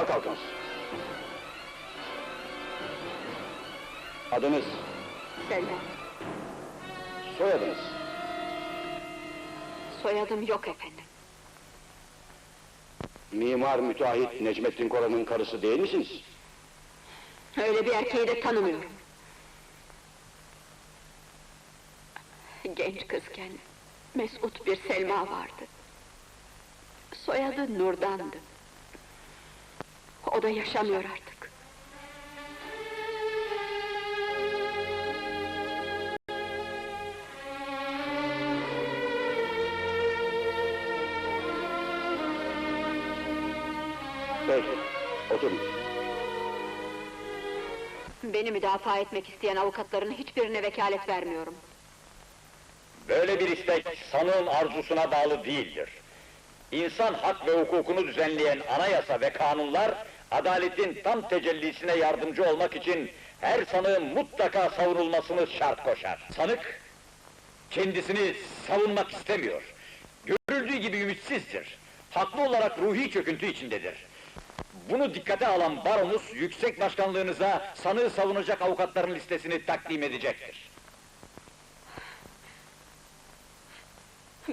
Ayağa kalkınız. Adınız, Selma. soyadınız. Soyadım yok efendim. Mimar müteahhit Necmettin Koran'ın karısı değil misiniz? Öyle bir erkeği de tanımıyorum. Genç kızken mesut bir Selma vardı. Soyadı Nurdan'dı. O da yaşamıyor artık. Peki, oturun. Beni müdafaa etmek isteyen avukatların hiçbirine vekalet vermiyorum. Böyle bir istek sanığın arzusuna bağlı değildir. İnsan hak ve hukukunu düzenleyen anayasa ve kanunlar, adaletin tam tecellisine yardımcı olmak için her sanığın mutlaka savunulmasını şart koşar. Sanık, kendisini savunmak istemiyor. Görüldüğü gibi ümitsizdir. Haklı olarak ruhi çöküntü içindedir. Bunu dikkate alan baronuz, yüksek başkanlığınıza sanığı savunacak avukatların listesini takdim edecektir.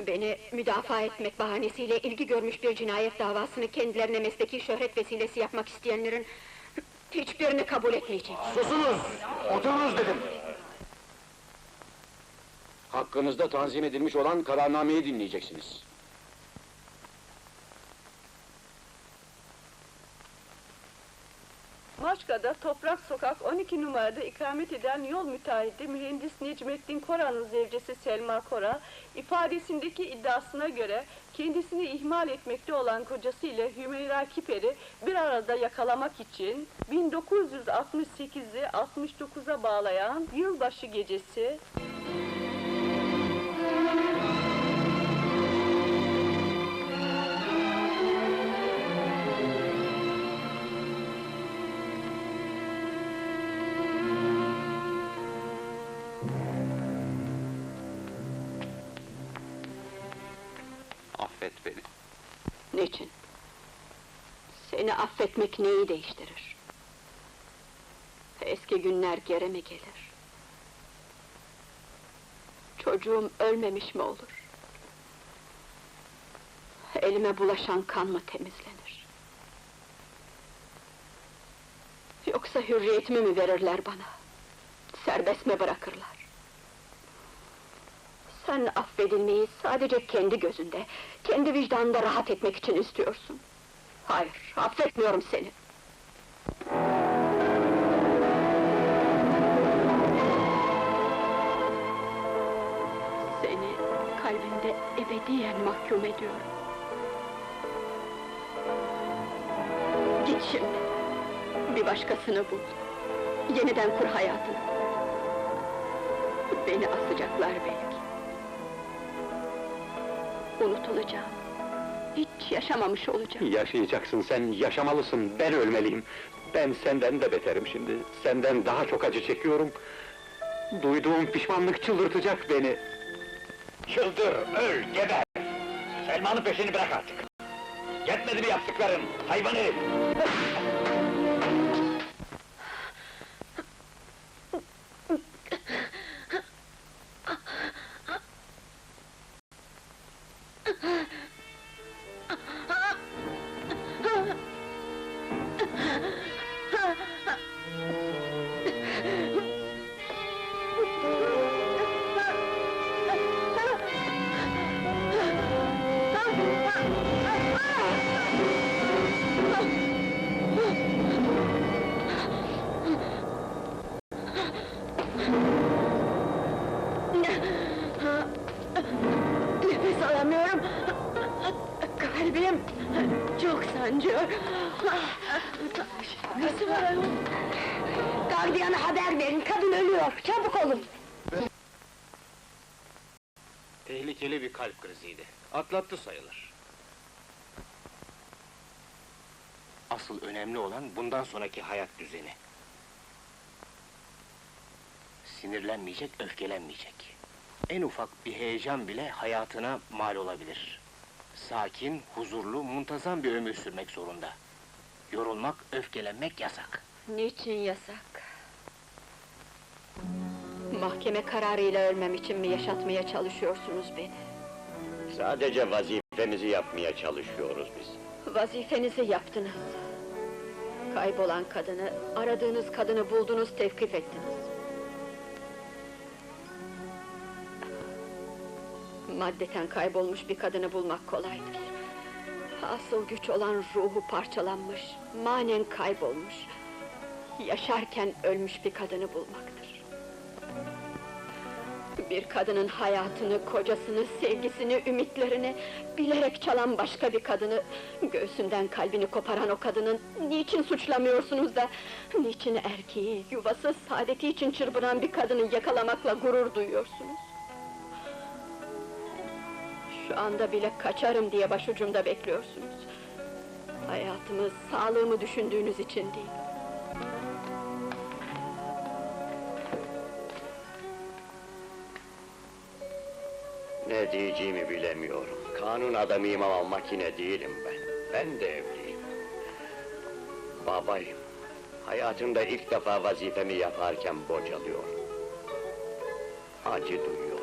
Beni müdafaa etmek bahanesiyle ilgi görmüş bir cinayet davasını kendilerine mesleki şöhret vesilesi yapmak isteyenlerin hiçbirini kabul etmeyeceğim. Susunuz! Oturunuz dedim! Hakkınızda tanzim edilmiş olan kararnameyi dinleyeceksiniz. Maçka'da Toprak Sokak 12 numarada ikamet eden yol müteahhidi mühendis Necmettin Koran'ın zevcesi Selma Kora, ifadesindeki iddiasına göre kendisini ihmal etmekte olan kocası ile Hümeyra Kiper'i bir arada yakalamak için 1968'i 69'a bağlayan yılbaşı gecesi Affet beni. Niçin? Seni affetmek neyi değiştirir? Eski günler geri mi gelir? Çocuğum ölmemiş mi olur? Elime bulaşan kan mı temizlenir? Yoksa hürriyetimi mi verirler bana? Serbest mi bırakırlar? Sen affedilmeyi sadece kendi gözünde, kendi vicdanında rahat etmek için istiyorsun. Hayır, affetmiyorum seni. Seni kalbimde ebediyen mahkum ediyorum. Git şimdi. Bir başkasını bul. Yeniden kur hayatını. Beni asacaklar belki. Unutulacağım. Hiç yaşamamış olacağım. Yaşayacaksın sen, yaşamalısın, ben ölmeliyim. Ben senden de beterim şimdi, senden daha çok acı çekiyorum. Duyduğum pişmanlık çıldırtacak beni. Çıldır, öl, geber! Selman'ın peşini bırak artık! Yetmedi mi yaptıkların, hayvan herif! Kalbim çok sancıyor. Nasıl var ayol? Gardiyana haber verin, kadın ölüyor. Çabuk olun. Tehlikeli bir kalp kriziydi. Atlattı sayılır. Asıl önemli olan bundan sonraki hayat düzeni. Sinirlenmeyecek, öfkelenmeyecek. En ufak bir heyecan bile hayatına mal olabilir. Sakin, huzurlu, muntazam bir ömür sürmek zorunda. Yorulmak, öfkelenmek yasak. Niçin yasak? Mahkeme kararıyla ölmem için mi yaşatmaya çalışıyorsunuz beni? Sadece vazifemizi yapmaya çalışıyoruz biz. Vazifenizi yaptınız. Kaybolan kadını, aradığınız kadını buldunuz, tevkif ettiniz. Maddeten kaybolmuş bir kadını bulmak kolaydır. Asıl güç olan ruhu parçalanmış, manen kaybolmuş. Yaşarken ölmüş bir kadını bulmaktır. Bir kadının hayatını, kocasını, sevgisini, ümitlerini bilerek çalan başka bir kadını, göğsünden kalbini koparan o kadının niçin suçlamıyorsunuz da, niçin erkeği, yuvası, saadeti için çırpınan bir kadını yakalamakla gurur duyuyorsunuz? Şu anda bile kaçarım diye başucumda bekliyorsunuz. Hayatımı, sağlığımı düşündüğünüz için değil. Ne diyeceğimi bilemiyorum. Kanun adamıyım ama makine değilim ben. Ben de evliyim. Babayım. Hayatımda ilk defa vazifemi yaparken bocalıyorum. Acı duyuyorum.